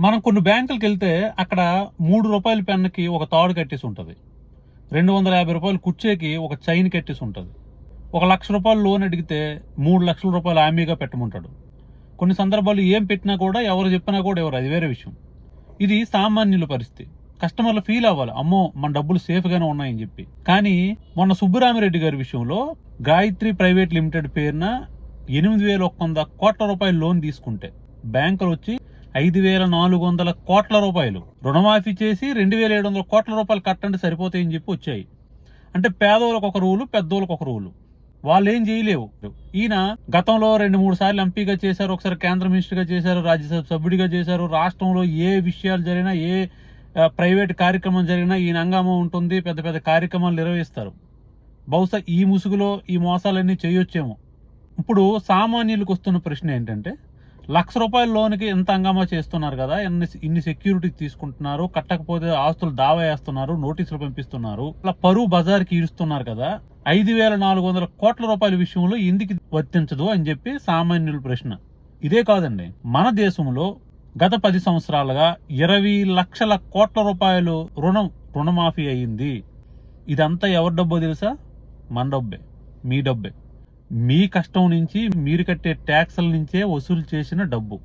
మనం కొన్ని బ్యాంకులకు వెళ్తే అక్కడ మూడు రూపాయల పెన్నుకి ఒక తాడు కట్టేసి ఉంటుంది. రెండు వందల యాభై రూపాయలు కుర్చీకి ఒక చైన్ కట్టేసి ఉంటుంది. ఒక లక్ష రూపాయలు లోన్ అడిగితే మూడు లక్షల రూపాయలు హామీగా పెట్టమంటాడు. కొన్ని సందర్భాలు ఏం పెట్టినా కూడా ఎవరు చెప్పినా కూడా ఎవరు అది వేరే విషయం. ఇది సామాన్యుల పరిస్థితి. కస్టమర్లు ఫీల్ అవ్వాలి. అమ్మో మన డబ్బులు సేఫ్గానే ఉన్నాయని చెప్పి. కానీ మొన్న సుబ్బరామిరెడ్డి గారి విషయంలో గాయత్రి ప్రైవేట్ లిమిటెడ్ పేరున ఎనిమిది వేల ఒక్క వంద కోట్ల రూపాయల లోన్ తీసుకుంటే బ్యాంకులు వచ్చి ఐదు వేల నాలుగు వందల కోట్ల రూపాయలు. రుణమాఫీ చేసి రెండు వేల ఏడు వందల కోట్ల రూపాయలు కట్టండి సరిపోతాయని చెప్పి వచ్చాయి. అంటే పేదోళ్ళకు ఒక రూలు పెద్దోళ్ళకు ఒక రూలు. వాళ్ళు ఏం చేయలేవు. ఈయన గతంలో రెండు మూడు సార్లు ఎంపీగా చేశారు ఒకసారి కేంద్ర మినిస్టర్గా చేశారు రాజ్యసభ సభ్యుడిగా చేశారు. రాష్ట్రంలో ఏ విషయాలు జరిగినా ఏ ప్రైవేట్ కార్యక్రమం జరిగినా ఈయన హంగామా ఉంటుంది పెద్ద పెద్ద కార్యక్రమాలు నిర్వహిస్తారు. బహుశా ఈ ముసుగులో ఈ మోసాలన్నీ చేయొచ్చేమో. ఇప్పుడు సామాన్యులకు వస్తున్న ప్రశ్న ఏంటంటే లక్ష రూపాయల లోన్కి ఎంత హంగామా చేస్తున్నారు కదా? ఎన్ని ఇన్ని సెక్యూరిటీ తీసుకుంటున్నారు? కట్టకపోతే ఆస్తులు దావా వేస్తున్నారు నోటీసులు పంపిస్తున్నారు. అలా పరువు బజార్కి ఈడుస్తున్నారు కదా? ఐదు వేల నాలుగు వందల కోట్ల రూపాయల విషయంలో ఎందుకు వర్తించదు అని చెప్పి సామాన్యుల ప్రశ్న. ఇదే కాదండి. మన దేశంలో గత పది సంవత్సరాలుగా ఇరవై లక్షల కోట్ల రూపాయలు రుణం రుణమాఫీ అయ్యింది ఇదంతా ఎవరి డబ్బో తెలుసా? మన డబ్బే. మీ డబ్బే. మీ కష్టం నుంచి మీరు కట్టే ట్యాక్స్ల నుంచే వసూలు చేసిన డబ్బు.